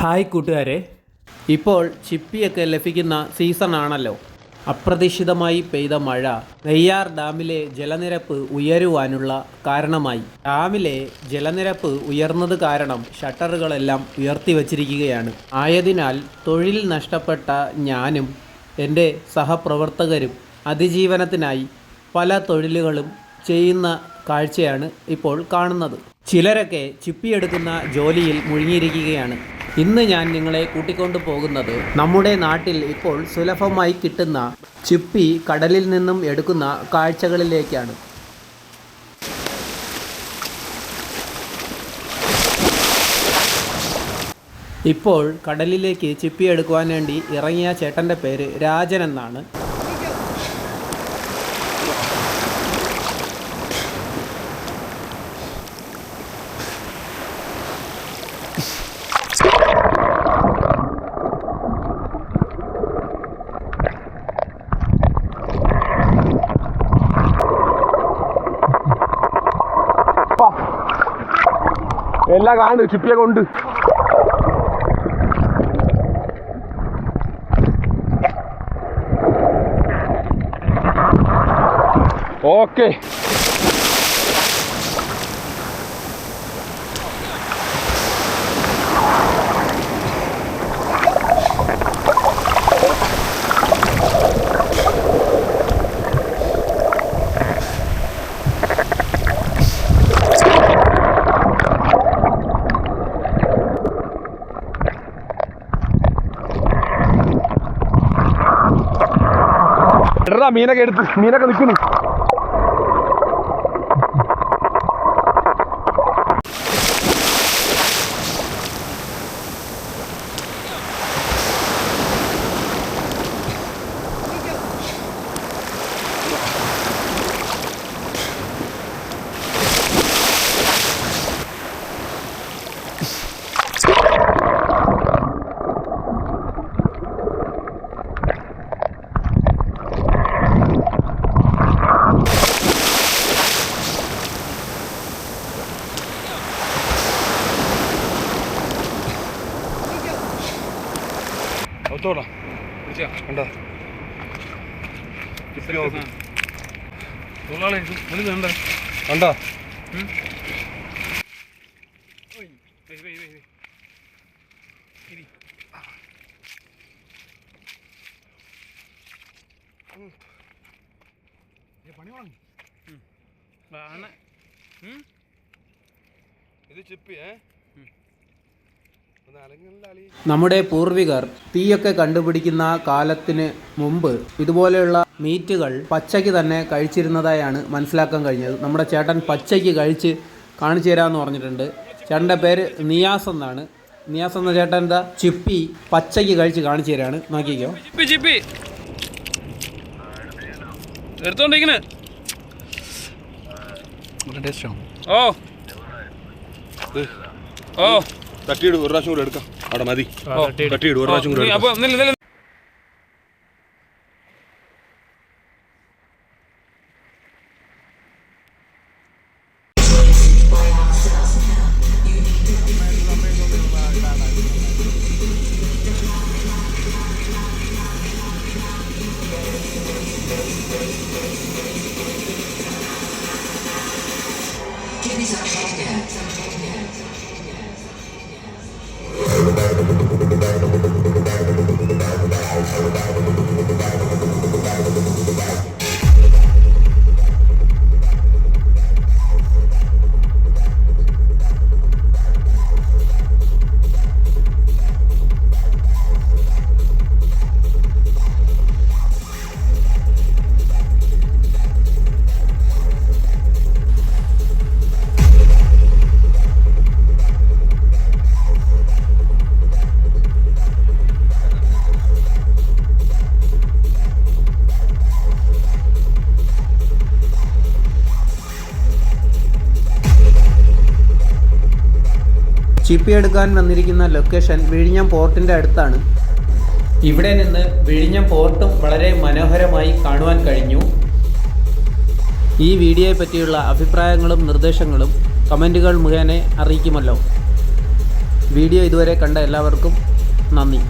Hi കൂട്ടുകാരെ. ഇപ്പോൾ ചിപ്പിയൊക്കെ ലഭിക്കുന്ന സീസൺ ആണല്ലോ അപ്രതീക്ഷിതമായി പെയ്ത മഴ നെയ്യാർ ഡാമിലെ ജലനിരപ്പ് ഉയരുവാനുള്ള കാരണമായി. ഡാമിലെ ജലനിരപ്പ് ഉയർന്നത് കാരണം ഷട്ടറുകളെല്ലാം ഉയർത്തി വച്ചിരിക്കുകയാണ് ആയതിനാൽ തൊഴിൽ നഷ്ടപ്പെട്ട ഞാനും എന്റെ സഹപ്രവർത്തകരും അതിജീവനത്തിനായി പല തൊഴിലുകളും ചെയ്യുന്ന കാഴ്ചയാണ് ഇപ്പോൾ കാണുന്നത്. ചിലരൊക്കെ ചിപ്പിയെടുക്കുന്ന ജോലിയിൽ മുഴുകിയിരിക്കുകയാണ്. ഇന്ന് ഞാൻ നിങ്ങളെ കൂട്ടിക്കൊണ്ടു പോകുന്നത് നമ്മുടെ നാട്ടിൽ ഇപ്പോൾ സുലഭമായി കിട്ടുന്ന ചിപ്പി കടലിൽ നിന്നും എടുക്കുന്ന കാഴ്ചകളിലേക്കാണ്. ഇപ്പോൾ കടലിലേക്ക് ചിപ്പി എടുക്കുവാൻ വേണ്ടി ഇറങ്ങിയ ചേട്ടന്റെ പേര് രാജൻ എന്നാണ്. എല്ലാം കാണു ചിപ്പിയൊക്കെ കൊണ്ട് ഓക്കെ. എടാ മീനൊക്കെ എടുത്ത് മീനൊക്കെ നിൽക്കുന്നു ഒത്തോടാ കണ്ടോ? കണ്ടോ? ഇത് ചിപ്പി ഏ? ഒന്ന് അലങ്ങല്ല അളി നമ്മുടെ പൂർവികർ തീയൊക്കെ കണ്ടുപിടിക്കുന്ന കാലത്തിന് മുമ്പ് ഇതുപോലെയുള്ള മീറ്റുകൾ പച്ചയ്ക്ക് തന്നെ കഴിച്ചിരുന്നതായാണ് മനസ്സിലാക്കാൻ കഴിഞ്ഞത്. നമ്മുടെ ചേട്ടൻ പച്ചയ്ക്ക് കഴിച്ച് കാണിച്ചു തരാമെന്ന് പറഞ്ഞിട്ടുണ്ട്. ചേട്ടന്റെ പേര് നിയാസ് എന്നാണ്. നിയാസ് എന്ന ചേട്ടൻ എന്താ ചിപ്പി പച്ചയ്ക്ക് കഴിച്ച് കാണിച്ചു തരാണ്. നോക്കിക്കോ. ചിപ്പി ചിപ്പി. എടുത്തോണ്ടിരിക്കണ്. ഓ. ഓ. തട്ടിയിട് ഒരു പ്രാവശ്യം കൂടെ എടുക്കാം. അവിടെ മതി. തട്ടിയിട്. ഒരു പ്രാവശ്യം കൂടെ എടുക്കാം. അപ്പൊ നില്ല ചിപ്പി എടുക്കാൻ വന്നിരിക്കുന്ന ലൊക്കേഷൻ വിഴിഞ്ഞം പോർട്ടിന്റെ അടുത്താണ്. ഇവിടെ നിന്ന് വിഴിഞ്ഞം പോർട്ടും വളരെ മനോഹരമായി കാണുവാൻ കഴിഞ്ഞു. ഈ വീഡിയോയെ പറ്റിയുള്ള അഭിപ്രായങ്ങളും നിർദ്ദേശങ്ങളും കമന്റുകൾ മുഖേന അറിയിക്കുമല്ലോ. വീഡിയോ ഇതുവരെ കണ്ട എല്ലാവർക്കും നന്ദി.